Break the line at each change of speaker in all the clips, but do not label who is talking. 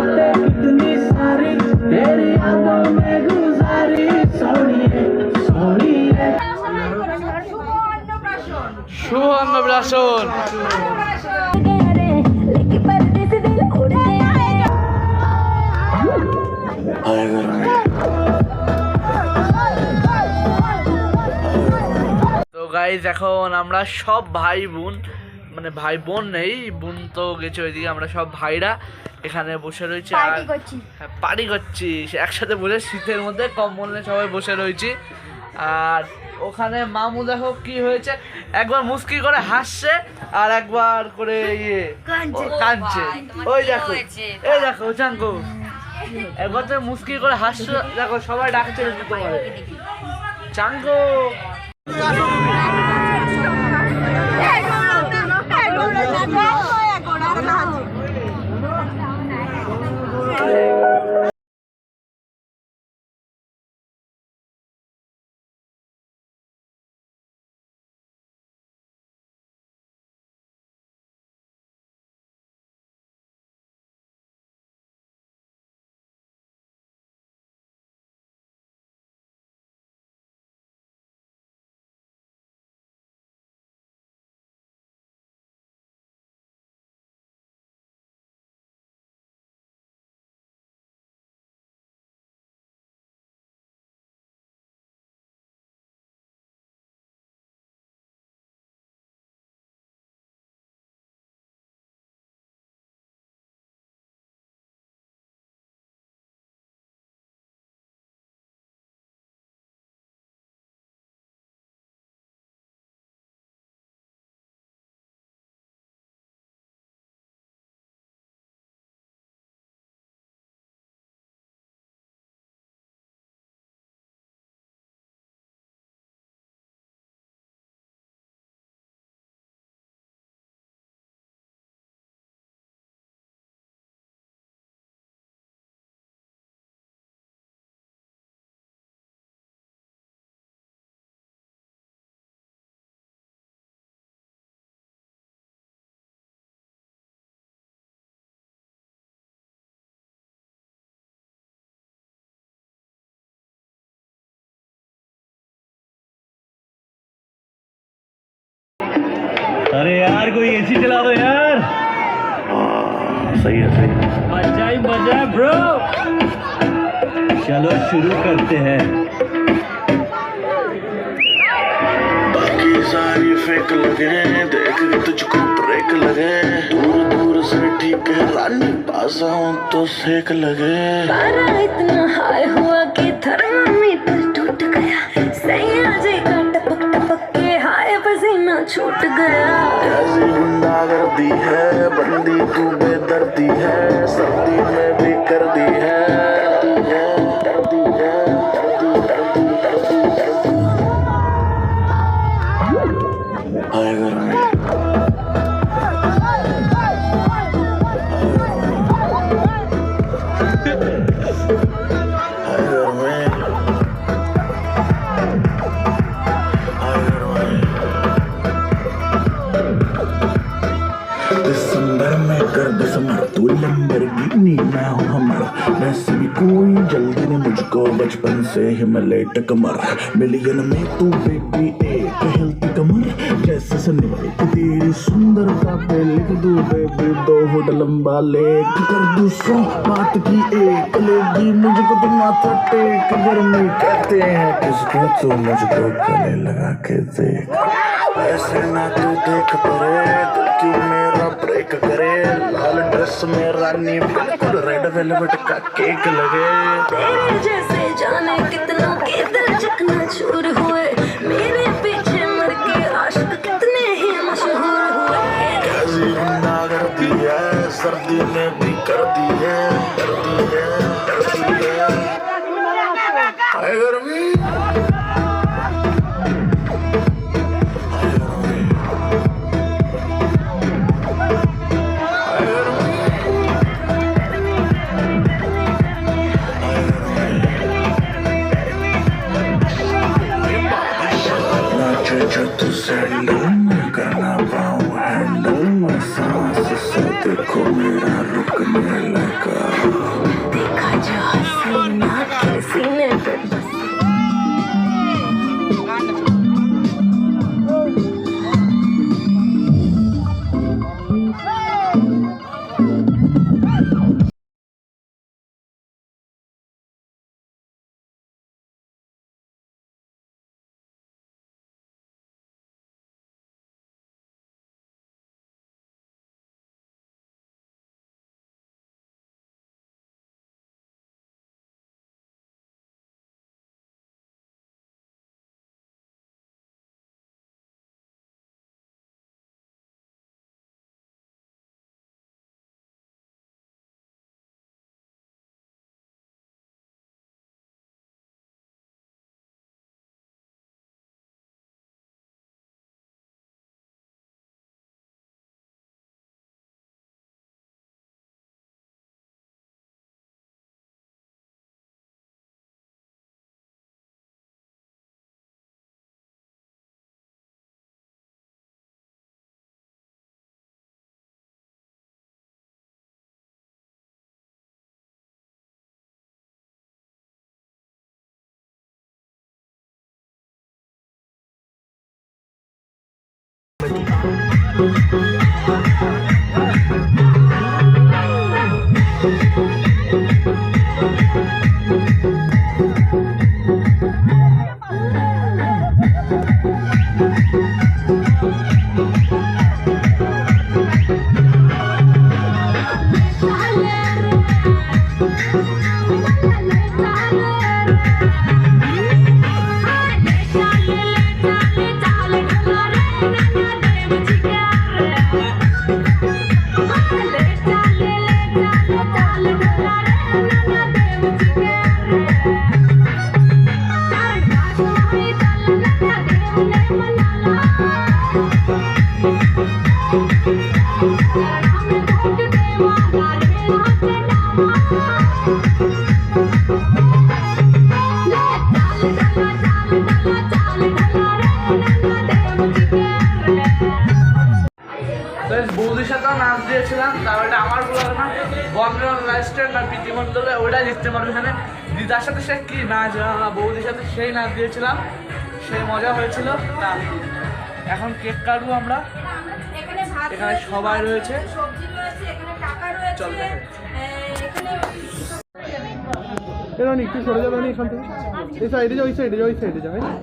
रातें कितनी सारी तेरी यादों में गुजारी सोनिए सोनिए
শুভ অন্নপ্রাশন
শুভ অন্নপ্রাশন
लेके परदेस दिल उड़ गया है
তো গাইজ এখন আমরা সব ভাই বোন মানে ভাই বোন নেই বোন তো গেছে ওইদিকে আমরা সব ভাইরা এখানে বসে রয়েছি। আর
পার্টি করছি।
হ্যাঁ পার্টি করছি। একসাথে বসে শীতের মধ্যে কম বললে সবাই বসে রয়েছি। আর ওখানে মামু দেখো কি হয়েছে। একবার মুস্কি করে হাসছে আর একবার করে ইয়ে
কাঁদছে।
কাঁদছে। ওই দেখো এই দেখো চাঙ্কু একবার তুমি মুস্কি করে হাসছো দেখো সবাই ডাকছে তোমার। চাঙ্কু।
Thank you. यार कोई एसी चला दो यार। सही है सही है।
मज़ा ही मज़ा है ब्रो
चलो शुरू करते हैं।
बाकी सारी फेक लगे देख के तुझको ब्रेक लगे दूर दूर से ठीक है रानी पास आऊँ तो सेक लगे
पारा इतना हाई हुआ कि थर्मामीटर टूट गया। सैया जी का छूट गया।
ऐसी गुंडागर्दी है बंदी तू बेदर्दी है सर्दी में भी कर दी बचपन से ही मलेट कमर। मिलियन में तू बेबी एक हिलती कमर। जैसे सनवर तेरी सुंदरता पे लिख दूँ बेबी दो फुट लंबा लेख कर दूँ, सौ बात की एक लेगी। मुझको तो माथा टेक, गर्मी कहते हैं। किसको तो मुझको गले लगा के देख? ऐसे ना तू देख परे दिल क्यों मेरा ब्रेक करे। लाल ड्रेस में रानी बिल्कुल रेड वेलवेट का केक लगे।
तेरे जैसे जाने कितनों के दिल चकना चूर हुए। मेरे पीछे मर के आशिक कितने ही मशहूर हुए।
कैसी गुंडा कर दी है सर्दी में भी कर दी है कर दी है कर दी है। हाय गर्मी।
Thank you. লাইফস্টাইল না প্রীতি মণ্ডলে ওটা জিততে পারবে এখানে। দিদার সাথে সে কি নাচ বৌদির সাথে সেই নাচ দিয়েছিলাম। সেই মজা হয়েছিল। তা এখন কেক কাটবো আমরা।
এখানে
সবাই রয়েছে। চল
এখানে
এরা একটু সরে যাবে এখান থেকে। এই সাইডে যাও ওই সাইডে যাও ওই সাইডে যাও হ্যাঁ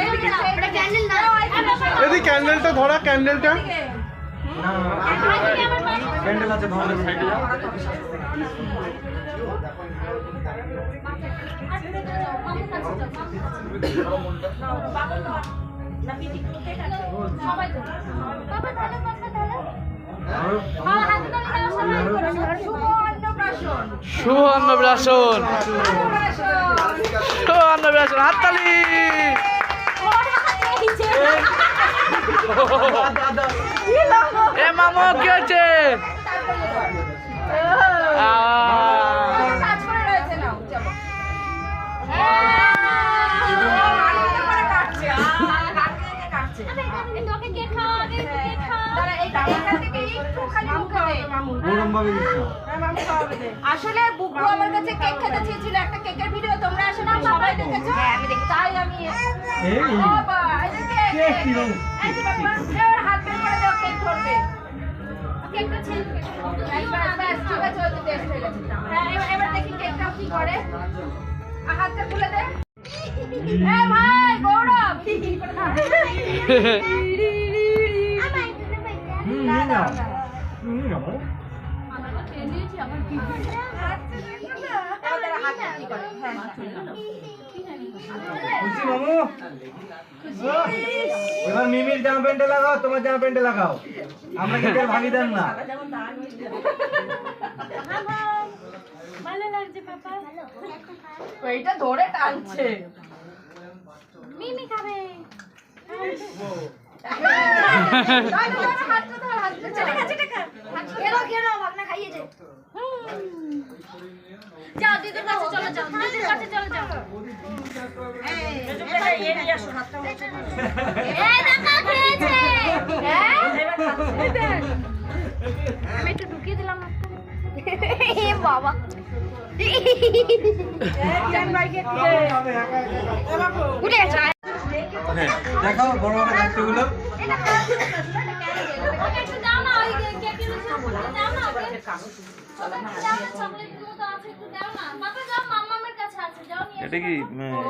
এদিকে যাও, এদিকে।
এদি ক্যান্ডেলটা ধরা ক্যান্ডেলটা।
এদিকে। শুভ অন্নপ্রাশন
শুভ অন্নপ্রাশন শুভ অন্নপ্রাশন হাততালি। এ মামা কি
এই আসলে বুকু আমার কাছে কেক খেতে চেয়েছিল একটা কেকের ভিডিও তোমরা আসলে সবাই দেখেছ? হ্যাঁ আমি দেখি। তাই আমি বাবা, কেক, কেক। এই যে বাবা, এ ওর হাত বের করে দাও কেক ধরবে। এই ব্যাস, ব্যাস, ঠিক আছে, ওই তো হয়ে গেছে। হ্যাঁ, এবার- এবার দেখি কেকটা কি করে। হাতটা খুলে দে। এ ভাই গৌরব! না, না, না। এবার তারা হাতটা কি করে? হ্যাঁ,
খুশি মামু এবার মিমির জামা প্যান্টে লাগাও তোমার জামা প্যান্টে লাগাও। আমরা কিন্তু ভাগিদার না?
ধরে টানছে।
মিমি খাবে খেলো ভাবনা খাইয়েছে যাও দিদির কাছে চলে যাও দিদির কাছে চলে যাও এই দেখা খেয়েছে হ্যাঁ? এই দেখ। আমি একটু ঢুকিয়ে দিলাম বাবা।
দেখাও বড় বড় গাছগুলো
ওকে একটু দাও না ওই কেকের উপরে দাও না ওকে দাও না চকলেটের মতো আছে একটু দাও না বাবা যাও মাম্মামের কাছে আছে যাও নিয়ে
এটা কি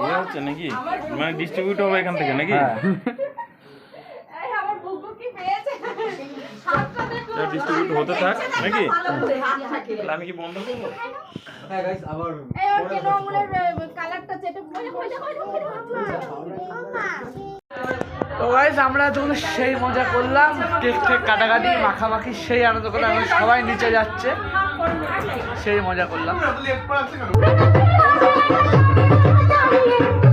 ইয়ে হচ্ছে নাকি? মানে ডিস্ট্রিবিউট হবে এখান থেকে নাকি? ডিস্ট্রিবিউট হতে থাক নাকি?
ভালো করে হাত থাকে।
তাহলে আমি কি বন্ধ করব?
হ্যাঁ
তো গাইস আমরা তখন সেই মজা করলাম কেক টেক কাটাকাটি মাখামাখি সেই আনন্দ করলাম এখন সবাই নিচে যাচ্ছে। সেই মজা করলাম।
Thank you.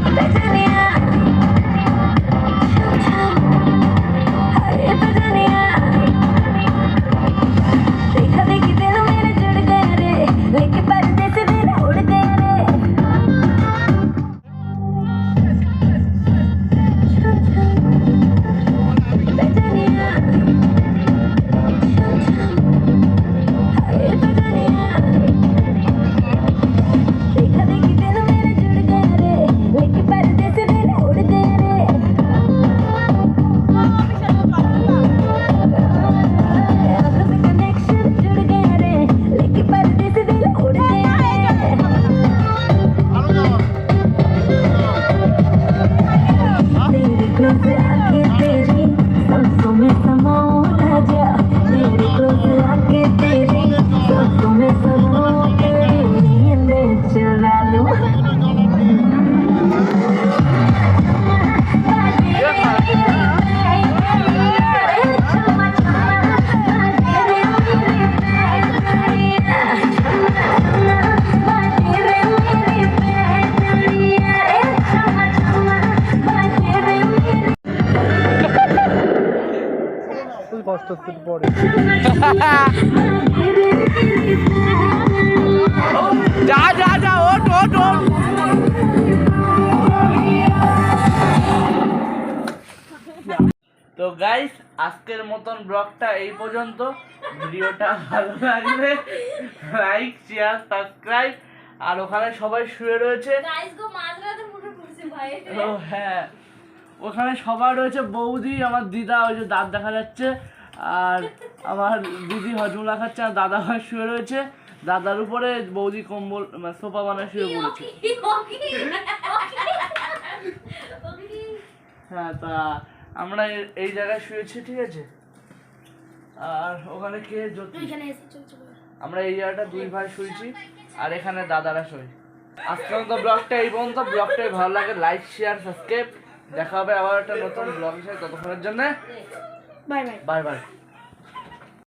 在这里啊 গাইস আজকের মতন ব্লগটা এই পর্যন্ত। ভিডিওটা ভালো লাগলে লাইক শেয়ার সাবস্ক্রাইব আর ওখানে সবাই শুয়ে রয়েছে। ও হ্যাঁ। ওখানে সবাই রয়েছে। বৌদি আমার দিদা ওই যে দাঁত দেখা যাচ্ছে। আর আমার দিদি হজমলা খাচ্ছে আর দাদা ভাই শুয়ে রয়েছে। দাদার উপরে বৌদি কম্বল মানে সোফা বানায় শুয়ে পড়েছে। হ্যাঁ তা আমরা এই জায়গায় শুয়েছি ঠিক আছে? আর ওখানে কে আমরা এই জায়গাটা দুই ভাই শুয়েছি আর এখানে দাদারা শুই আজকে তো ব্লগটা এই পর্যন্ত। ব্লগটাই ভালো লাগে লাইক শেয়ার সাবস্ক্রাইব দেখা হবে আবার একটা নতুন ব্লগ হিসেবে ততক্ষণের জন্য বাই বাই বাই বাই